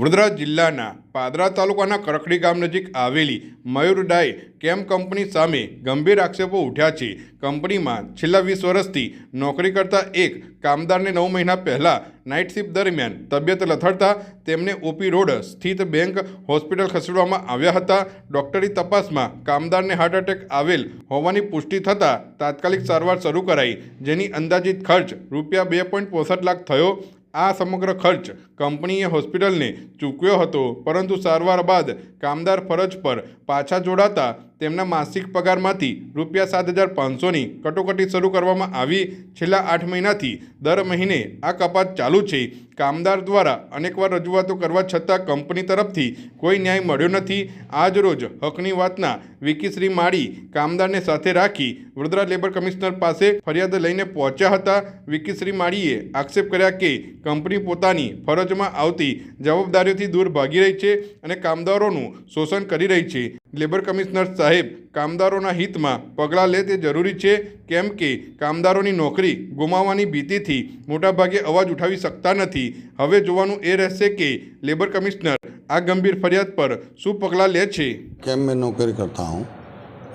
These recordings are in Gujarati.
વડોદરા જિલ્લાના પાદરા તાલુકાના કરખડી ગામ નજીક આવેલી મયુર ડાય કેમ કંપની સામે ગંભીર આક્ષેપો ઉઠ્યા છે. કંપનીમાં છેલ્લા વીસ વર્ષથી નોકરી કરતા એક કામદારને નવ મહિના પહેલાં નાઇટ શિફ્ટ દરમિયાન તબિયત લથડતા તેમને ઓપી રોડ સ્થિત બેંક હોસ્પિટલ ખસેડવામાં આવ્યા હતા. ડૉક્ટરી તપાસમાં કામદારને હાર્ટ એટેક આવેલ હોવાની પુષ્ટિ થતાં તાત્કાલિક સારવાર શરૂ કરાઈ, જેની અંદાજિત ખર્ચ રૂપિયા બે પોઈન્ટ લાખ થયો. આ સમગ્ર ખર્ચ કંપનીએ હોસ્પિટલને ચૂકવ્યો હતો, પરંતુ સારવાર બાદ કામદાર ફરજ પર પાછા જોડાતા તેમના માસિક પગારમાંથી રૂપિયા સાત હજાર પાંચસોની કટોકટી શરૂ કરવામાં આવી. છેલ્લા આઠ મહિનાથી દર મહિને આ કપાત ચાલુ છે. કામદાર દ્વારા અનેકવાર રજૂઆતો કરવા છતાં કંપની તરફથી કોઈ ન્યાય મળ્યો નથી. આજ રોજ હકની વાતના વિકીશ્રી માળી કામદારને સાથે રાખી વડોદરા લેબર કમિશનર પાસે ફરિયાદ લઈને પહોંચ્યા હતા. વિકીશ્રી માળીએ આક્ષેપ કર્યા કે કંપની પોતાની ફરજમાં આવતી જવાબદારીઓથી દૂર ભાગી રહી છે અને કામદારોનું શોષણ કરી રહી છે. લેબર કમિશનર સાહેબ કામદારોના હિતમાં પગલાં લે તે જરૂરી છે કેમ કે કામદારોની નોકરી ગુમાવવાની ભીતિથી મોટાભાગે અવાજ ઉઠાવી શકતા નથી હવે જોવાનું એ રહેશે કે લેબર કમિશનર આ ગંભીર ફરિયાદ પર શું પગલાં લે છે कैंप में नौकरी करता हूँ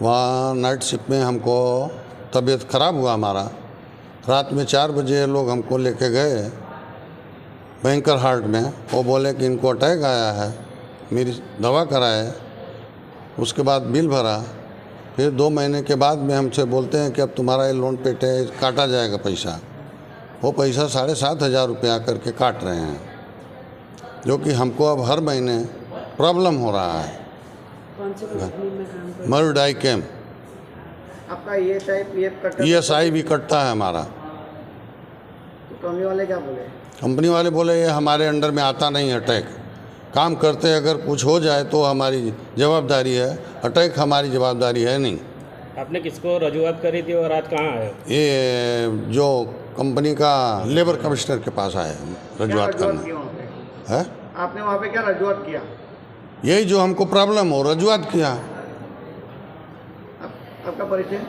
वहाँ नाइट शिफ्ट में हमको तबीयत ख़राब हुआ हमारा रात में चार बजे ये लोग हमको लेके गए बैंकर हार्ट में वो बोले कि इनको अटैक आया है मेरी दवा कराए उसके बाद बिल भरा। फिर दो महीने के बाद में हमसे बोलते हैं कि अब तुम्हारा ये लोन पे टै- काटा जाएगा पैसा। वो पैसा साढ़े सात हज़ार रुपया करके काट रहे हैं जो कि हमको अब हर महीने प्रॉब्लम हो रहा है। काम मरुडाई कैम्प आपका ई एस एस आई भी कटता है हमारा। तो कंपनी वाले क्या बोले? कंपनी वाले बोले ये हमारे अंडर में आता नहीं है अटैक काम करते अगर कुछ हो जाए तो हमारी जवाबदारी है अटैक हमारी जवाबदारी है नहीं। आपने किसको रजूआत करी थी और आज कहाँ आए? ये जो कंपनी का लेबर कमिश्नर के पास आए रजूआत करने। है? आपने वहाँ पे क्या रजूआत किया? यही जो हमको प्रॉब्लम हो रजूआत किया। आप, आपका परिचय?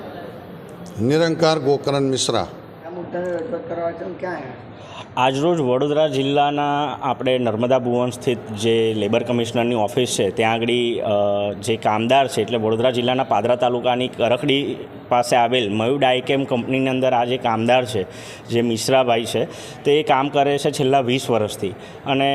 निरंकार गोकरण मिश्रा। આજરોજ વડોદરા જિલ્લાના આપણે નર્મદા ભુવન સ્થિત જે લેબર કમિશનરની ઓફિસ છે, ત્યાં આગળ જે કામદાર છે, એટલે વડોદરા જિલ્લાના પાદરા તાલુકાની કરખડી પાસે આવેલ મયુ ડાયકેમ કંપનીની અંદર આ જે કામદાર છે, જે મિશ્રાભાઈ છે, તે કામ કરે છે છેલ્લા વીસ વર્ષથી. અને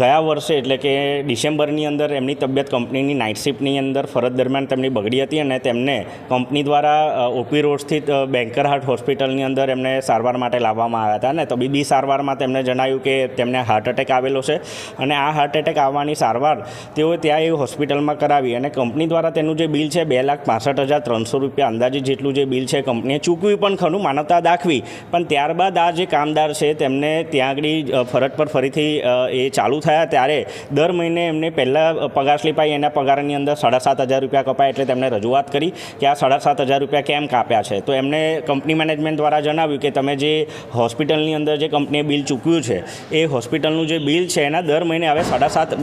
ગયા વર્ષે એટલે કે ડિસેમ્બરની અંદર એમની તબિયત કંપનીની નાઇટ શિફ્ટની અંદર ફરજ દરમિયાન તેમની બગડી હતી અને તેમને કંપની દ્વારા ઓપી રોડ સ્થિત બેન્કર હાર્ટ હોસ્પિટલની અંદર એમને સારવાર માટે લાવવામાં આવ્યા હતા અને તબીબી સારવારમાં તેમને જણાવ્યું કે તેમને હાર્ટ એટેક આવેલો છે અને આ હાર્ટ એટેક આવવાની સારવાર તેઓએ ત્યાં એ હોસ્પિટલમાં કરાવી અને કંપની દ્વારા તેનું જે બિલ છે બે લાખ પાસઠ હજાર ત્રણસો રૂપિયા અંદાજે જેટલું જે બિલ છે કંપનીએ ચૂકવી પણ ખરું, માનવતા દાખવી. પણ ત્યારબાદ આ જે કામદાર છે તેમને ત્યાં આગળ ફરજ પર ફરીથી એ ચાલુ થયા ત્યારે દર મહિને એમને પહેલાં પગાર સ્લીપ એના પગારની અંદર સાડા સાત હજાર રૂપિયા કપાય એટલે તેમણે રજૂઆત કરી કે આ સાડા સાત હજાર રૂપિયા કેમ કાપ્યા છે. તો એમને કંપની મેનેજમેન્ટ દ્વારા જણાવ્યું કે તમે જે હોસ્પિટલની અંદર જે કંપનીએ બિલ ચૂકવ્યું છે, એ હોસ્પિટલનું જે બિલ છે, એના દર મહિને હવે સાડા સાત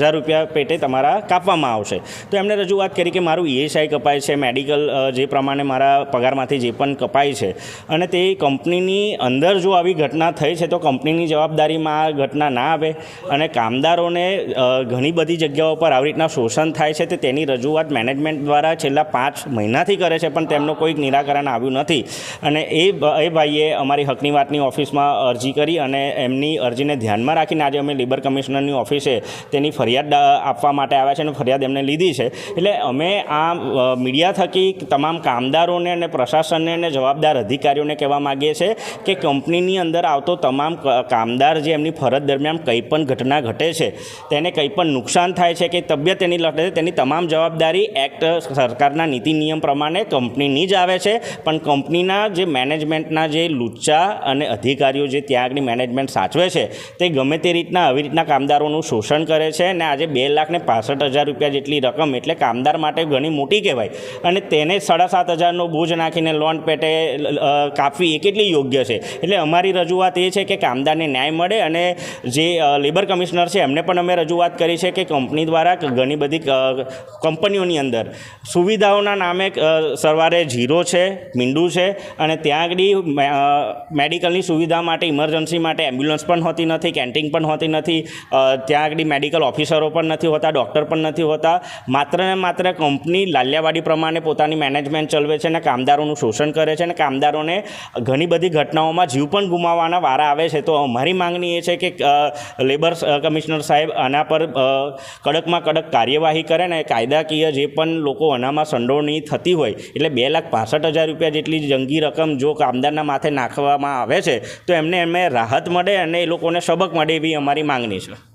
હજાર રૂપિયા પેટે તમારા કાપવામાં આવશે. તો એમણે રજૂઆત કરી કે મારું ઈએસઆઈ કપાય છે, મેડિકલ જે પ્રમાણે મારા પગારમાંથી જે પણ કપાય છે. અને તે કંપનીની અંદર જો આવી ઘટના થઈ છે, તો કંપનીની જવાબદારીમાં આ ઘટના ના આવે. અને કામદારોને ઘણી બધી જગ્યાઓ પર આવી રીતના શોષણ થાય છે, તે તેની રજૂઆત મેનેજમેન્ટ દ્વારા છેલ્લા પાંચ મહિનાથી કરે છે, પણ તેમનું કોઈ નિરાકરણ આવ્યું નથી. અને એ એ ભાઈએ અમારી હકની વાતની ઓફિસમાં અરજી કરી અને એમની અરજીને ધ્યાનમાં રાખીને આજે અમે લેબર કમિશનરની ઓફિસે તેની ફરિયાદ આપવા માટે આવ્યા છે અને ફરિયાદ એમને લીધી છે. એટલે અમે આ મીડિયા થકી તમામ કામદારોને અને પ્રશાસનને અને જવાબદાર અધિકારીઓને કહેવા માગીએ છીએ કે કંપનીની અંદર આવતો તમામ કામદાર જે એમની ફરજ દરમિયાન કંઈ પણ ઘટના ઘટે છે, તેને કંઈ પણ નુકસાન થાય છે કે તબિયત એની લટે છે, તેની તમામ જવાબદારી એક્ટ સરકારના નીતિ નિયમ પ્રમાણે કંપનીની જ આવે છે. પણ કંપનીના જે મેનેજમેન્ટના જે લુચ્ચા અને અધિકારીઓ જે ત્યાં આગળ મેનેજમેન્ટ સાચવે છે, તે ગમે તે રીતના આવી રીતના કામદારોનું શોષણ કરે છે અને આજે બે લાખ ને પાસઠ હજાર રૂપિયા જેટલી રકમ એટલે કામદાર માટે ઘણી મોટી કહેવાય. અને તેને સાડા સાત હજારનો બોજ નાખીને લોન પેટે કાપવી એ કેટલી યોગ્ય છે? એટલે અમારી રજૂઆત એ છે કે કામદારને ન્યાય મળે અને જે લેબર કમિશનર છે, એમને પણ અમે રજૂઆત કરી છે કે કંપની દ્વારા ઘણી બધી કંપનીઓની અંદર સુવિધાઓના નામે સરવારે ઝીરો છે, મીંડું છે અને ત્યાં આગળ મે- મેડિકલની સુવિધા માટે, ઇમરજન્સી માટે એમ્બ્યુલન્સ પણ હોતી નથી, કેન્ટીન પણ હોતી નથી ત્યાં આગળ મેડિકલ ઓફિસરો પણ નથી હોતા, ડૉક્ટર પણ નથી હોતા. માત્ર ને માત્ર કંપની લાલિયાવાડી પ્રમાણે પોતાની મેનેજમેન્ટ ચલાવે છે અને કામદારોનું શોષણ કરે છે અને કામદારોને ઘણી બધી ઘટનાઓમાં જીવ પણ ગુમાવવાના વારા આવે છે. તો અમારી માંગણી એ છે કે લેબર કમિશનર સાહેબ આના પર કડકમાં કડક કાર્યવાહી કરે ને કાયદાકીય જે પણ લોકો આનામાં સંડોવણી થતી હોય, એટલે બે લાખ પાસઠ હજાર રૂપિયા જેટલી જંગી રકમ જો કામદારના માથે નાખવામાં આવે છે, તો એમને એમને રાહત મળે અને એ લોકોને સબક મળે એવી અમારી માંગણી છે.